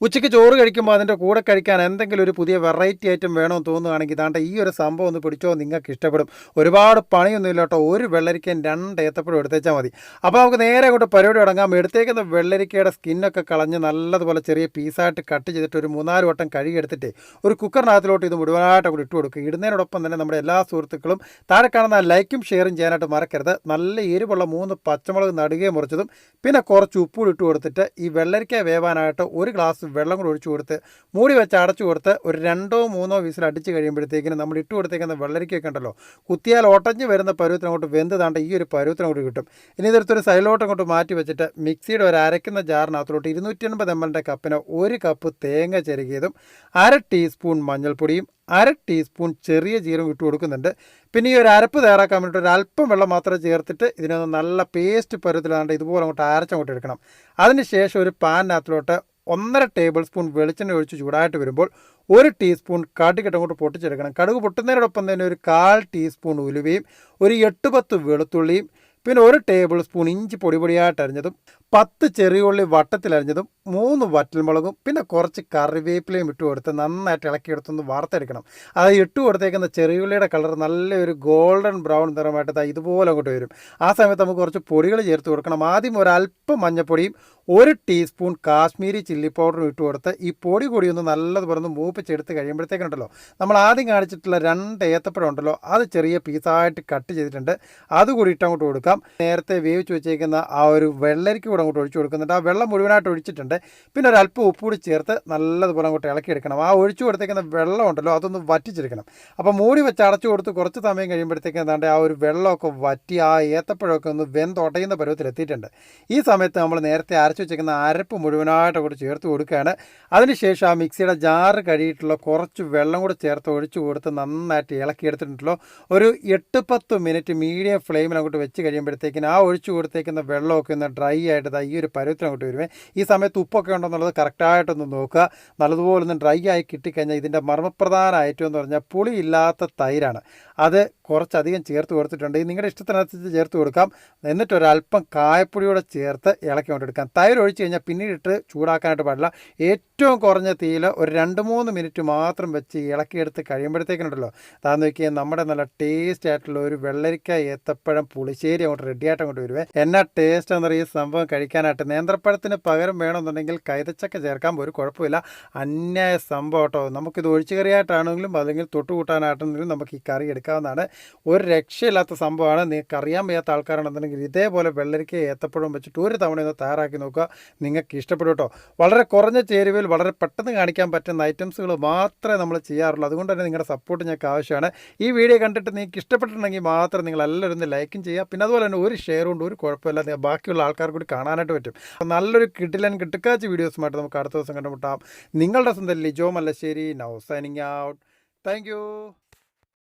ഉച്ചയ്ക്ക് ചോറ് കഴിക്കുമ്പോൾ അതിന്റെ കൂടെ കഴിക്കാൻ എന്തെങ്കിലും ഒരു പുതിയ വെറൈറ്റി ഐറ്റം വേണമെന്ന് തോന്നുകയാണെങ്കിൽ ഇതാണ്ട് ഈ ഒരു സംഭവം ഒന്ന് പിടിച്ചോ നിങ്ങൾക്ക് ഇഷ്ടപ്പെടും ഒരുപാട് പണിയൊന്നും കേട്ടോ ഒരു വെള്ളരിക്കയും രണ്ട് ഏത്തപ്പഴം എടുത്തേച്ചാൽ മതി. അപ്പോൾ നമുക്ക് നേരെ അങ്ങോട്ട് പരിപാടി തുടങ്ങാം. എടുത്തേക്കുന്ന വെള്ളരിക്കയുടെ സ്കിന്നൊക്കെ കളഞ്ഞ് നല്ലതുപോലെ ചെറിയ പീസായിട്ട് കട്ട് ചെയ്തിട്ട് ഒരു മൂന്നാൽ വട്ടം കഴുകിയെടുത്തിട്ട് ഒരു കുക്കറിനകത്തിലോട്ട് ഇത് മുഴുവനായിട്ട് കൂടി ഇട്ട് കൊടുക്കുക. ഇടുന്നതിനോടൊപ്പം തന്നെ നമ്മുടെ എല്ലാ സുഹൃത്തുക്കളും താഴെ കാണുന്ന ലൈക്കും ഷെയറും ചെയ്യാനായിട്ട് മറക്കരുത്. നല്ല എരിവുള്ള മൂന്ന് പച്ചമുളക് നടുകയും മുറിച്ചതും പിന്നെ കുറച്ച് ഉപ്പുകൂടി ഇട്ട് കൊടുത്തിട്ട് ഈ വെള്ളരിക്ക വേവാനായിട്ട് ഒരു ഗ്ലാസ് വെള്ളം കൂടി ഒഴിച്ചു കൊടുത്ത് മൂടി വെച്ച് അടച്ചു കൊടുത്ത് ഒരു രണ്ടോ മൂന്നോ വിസിൽ അടിച്ച് കഴിയുമ്പോഴത്തേക്കിന് നമ്മൾ ഇട്ട് കൊടുത്തേക്കുന്ന വെള്ളരിക്കൊക്കെ ഉണ്ടല്ലോ കുത്തിയാൽ ഒട്ടഞ്ഞ് വരുന്ന പരുവത്തിന് അങ്ങോട്ട് വെന്ത് താണ്ട് ഈ ഒരു പരുവത്തിന് അങ്ങോട്ട് കിട്ടും. ഇനി ഇതെടുത്തൊരു സൈലോട്ട് അങ്ങോട്ട് മാറ്റി വെച്ചിട്ട് മിക്സിയുടെ ഒരു അരയ്ക്കുന്ന ജാറിനകത്തോട്ട് ഇരുന്നൂറ്റി എൺപത് എം എല്ലിന്റെ കപ്പിന് ഒരു കപ്പ് തേങ്ങ ചെരുകിയതും അര ടീസ്പൂൺ മഞ്ഞൾപ്പൊടിയും അര ടീസ്പൂൺ ചെറിയ ജീരകം ഇട്ട് കൊടുക്കുന്നുണ്ട്. പിന്നെ ഈ ഒരു അരപ്പ് തയ്യാറാക്കാൻ വേണ്ടിയിട്ട് ഒരു അല്പം വെള്ളം മാത്രം ചേർത്തിട്ട് ഇതിനൊന്ന് നല്ല പേസ്റ്റ് പരുവത്തിലാണ്ട് ഇതുപോലെ അങ്ങോട്ട് അരച്ചങ്ങോട്ട് എടുക്കണം. അതിന് ശേഷം ഒരു പാനിനകത്തിലോട്ട് ഒന്നര ടേബിൾ സ്പൂൺ വെളിച്ചെണ്ണ ഒഴിച്ച് ചൂടായിട്ട് വരുമ്പോൾ ഒരു ടീസ്പൂൺ കടുകിട്ട് അങ്ങോട്ട് പൊട്ടിച്ചെടുക്കണം. കടുക് പൊട്ടുന്നതിനോടൊപ്പം തന്നെ ഒരു കാൽ ടീസ്പൂൺ ഉലുവയും ഒരു എട്ട് പത്ത് വെളുത്തുള്ളിയും പിന്നെ ഒരു ടേബിൾ സ്പൂൺ ഇഞ്ചി പൊടി പൊടിയായിട്ട് അരിഞ്ഞതും പത്ത് ചെറിയുള്ളി വട്ടത്തിലരിഞ്ഞതും മൂന്ന് വറ്റൽമുളകും പിന്നെ കുറച്ച് കറിവേപ്പിലയും ഇട്ട് കൊടുത്ത് നന്നായിട്ട് ഇളക്കിയെടുത്തൊന്ന് വാർത്തെടുക്കണം അത് ഇട്ട് കൊടുത്തേക്കുന്ന ചെറിയുള്ളിയുടെ കളർ നല്ലൊരു ഗോൾഡൻ ബ്രൗൺ നിറമായിട്ട് ഇതുപോലെ അങ്ങോട്ട് വരും. ആ സമയത്ത് നമുക്ക് കുറച്ച് പൊടികൾ ചേർത്ത് കൊടുക്കണം. ആദ്യം ഒരല്പം മഞ്ഞപ്പൊടിയും ഒരു ടീസ്പൂൺ കാശ്മീരി ചില്ലി പൗഡറും ഇട്ട് കൊടുത്ത് ഈ പൊടി കൂടി ഒന്ന് നല്ലതുപോലെ ഒന്ന് മൂപ്പിച്ചെടുത്ത് കഴിയുമ്പോഴത്തേക്കുണ്ടല്ലോ. നമ്മൾ ആദ്യം കാണിച്ചിട്ടുള്ള രണ്ട് ഏത്തപ്പഴം ഉണ്ടല്ലോ അത് ചെറിയ പീസായിട്ട് കട്ട് ചെയ്തിട്ടുണ്ട്. അതുകൂടി ഇട്ട് അങ്ങോട്ട് കൊടുക്കാം. നേരത്തെ വേവിച്ച് വെച്ചേക്കുന്ന ആ ഒരു വെള്ളരിക്ക് കൂടെ അങ്ങോട്ട് ഒഴിച്ചു കൊടുക്കുന്നുണ്ട്. ആ വെള്ളം മുഴുവനായിട്ട് ഒഴിച്ചിട്ടുണ്ട്. പിന്നെ ഒരു അല്പം ഉപ്പ് കൂടി ചേർത്ത് നല്ലതുപോലെ അങ്ങോട്ട് ഇളക്കിയെടുക്കണം ആ ഒഴിച്ചു കൊടുത്തേക്കുന്ന വെള്ളം ഉണ്ടല്ലോ അതൊന്ന് വറ്റിച്ചെടുക്കണം. അപ്പോൾ മൂടി വെച്ച് അടച്ചു കൊടുത്ത് കുറച്ച് സമയം കഴിയുമ്പോഴത്തേക്കും എന്താണ്ട് ആ ഒരു വെള്ളമൊക്കെ വറ്റി ആ ഏത്തപ്പഴമൊക്കെ ഒന്ന് വെന്തൊടയുന്ന പരുവത്തിൽ എത്തിയിട്ടുണ്ട് ഈ സമയത്ത് നമ്മൾ നേരത്തെ അരച്ചു വെച്ചേക്കുന്ന അരപ്പ് മുഴുവനായിട്ട് കൂടെ ചേർത്ത് കൊടുക്കുകയാണ്. അതിനുശേഷം ആ മിക്സിയുടെ ജാറ് കഴുകിയിട്ടുള്ള കുറച്ച് വെള്ളം കൂടെ ചേർത്ത് ഒഴിച്ചു കൊടുത്ത് നന്നായിട്ട് ഇളക്കിയെടുത്തിട്ടുണ്ടല്ലോ. ഒരു എട്ട് പത്ത് മിനിറ്റ് മീഡിയം ഫ്ലെയിമിൽ അങ്ങോട്ട് വെച്ച് കഴിയുമ്പോഴത്തേക്കിന് ആ ഒഴിച്ചു കൊടുത്തേക്കുന്ന വെള്ളമൊക്കെ ഒന്ന് ഡ്രൈ ആയിട്ട് ഈ ഒരു പരുവത്തിന് അങ്ങോട്ട് വരുമേ ഈ സമയത്ത് ഉപ്പൊക്കെ ഉണ്ടെന്നുള്ളത് കറക്റ്റായിട്ടൊന്ന് നോക്കുക. നല്ലതുപോലെ ഒന്ന് ഡ്രൈ ആയി കിട്ടിക്കഴിഞ്ഞാൽ ഇതിന്റെ മർമ്മപ്രധാന ഐറ്റം എന്ന് പറഞ്ഞാൽ പുളിയില്ലാത്ത തൈരാണ്. അത് കുറച്ചധികം ചേർത്ത് കൊടുത്തിട്ടുണ്ട്. നിങ്ങളുടെ ഇഷ്ടത്തിനനുസരിച്ച് ചേർത്ത് കൊടുക്കാം. എന്നിട്ട് കായപ്പൊടിയോടെ ചേർത്ത് ഇളക്കി കൊണ്ടെടുക്കാം തൈര് ഒഴിച്ച് കഴിഞ്ഞാൽ പിന്നീട് ഇട്ട് ചൂടാക്കാനായിട്ട് പാടില്ല. ഏറ്റവും കുറഞ്ഞ തീയിൽ ഒരു രണ്ട് മൂന്ന് മിനിറ്റ് മാത്രം വെച്ച് ഇളക്കിയെടുത്ത് കഴിയുമ്പോഴത്തേക്കിനുണ്ടല്ലോ. താന്ന് നോക്കിയാൽ നമ്മുടെ നല്ല ടേസ്റ്റ് ആയിട്ടുള്ള ഒരു വെള്ളരിക്ക ഏത്തപ്പഴം പുളിശ്ശേരി അങ്ങോട്ട് റെഡിയായിട്ട് അങ്ങോട്ട് വരുവേ. എന്നാ ടേസ്റ്റ് എന്ന് പറയുന്ന സംഭവം കഴിക്കാനായിട്ട്. നേന്ത്രപ്പഴത്തിന് പകരം വേണമെന്നുണ്ടെങ്കിൽ കൈതച്ചക്ക ചേർക്കാൻ ഒരു കുഴപ്പമില്ല. അന്യായ സംഭവം കേട്ടോ. നമുക്കിത് ഒഴിച്ചു കറിയായിട്ടാണെങ്കിലും അല്ലെങ്കിൽ തൊട്ട് കൂട്ടാനായിട്ടാണെങ്കിലും നമുക്ക് ഈ കറി എടുക്കാവുന്നതാണ്. ഒരു രക്ഷയില്ലാത്ത സംഭവമാണ്. നിങ്ങൾക്ക് അറിയാൻ വയ്യാത്ത ആൾക്കാരാണെന്നുണ്ടെങ്കിൽ ഇതേപോലെ വെള്ളരിക്ക ഏത്തപ്പഴം വെച്ചിട്ട് ഒരു തവണ ഒന്ന് തയ്യാറാക്കി നോക്കുക നിങ്ങൾക്ക് ഇഷ്ടപ്പെടും കേട്ടോ. വളരെ കുറഞ്ഞ ചേരുവയിൽ വളരെ പെട്ടെന്ന് കാണിക്കാൻ പറ്റുന്ന ഐറ്റംസുകൾ മാത്രമേ നമ്മൾ ചെയ്യാറുള്ളൂ. അതുകൊണ്ട് തന്നെ നിങ്ങളുടെ സപ്പോർട്ട് ഞങ്ങൾക്ക് ആവശ്യമാണ്. ഈ വീഡിയോ കണ്ടിട്ട് നിങ്ങൾക്ക് ഇഷ്ടപ്പെട്ടിട്ടുണ്ടെങ്കിൽ മാത്രം നിങ്ങൾ എല്ലാവരും ഒന്ന് ലൈക്കും ചെയ്യുക. പിന്നെ അതുപോലെ തന്നെ ഒരു ഷെയർ ഉണ്ട് ഒരു കുഴപ്പമില്ല. ബാക്കിയുള്ള ആൾക്കാർ കൂടി കാണാനായിട്ട് പറ്റും. അപ്പോൾ നല്ലൊരു കിട്ടിലൻ കിട്ടുക്കാച്ച വീഡിയോസുമായിട്ട് നമുക്ക് അടുത്ത ദിവസം കണ്ടുമുട്ടാം. നിങ്ങളുടെ സ്വന്തം Lijo Mallassery. Now signing out thank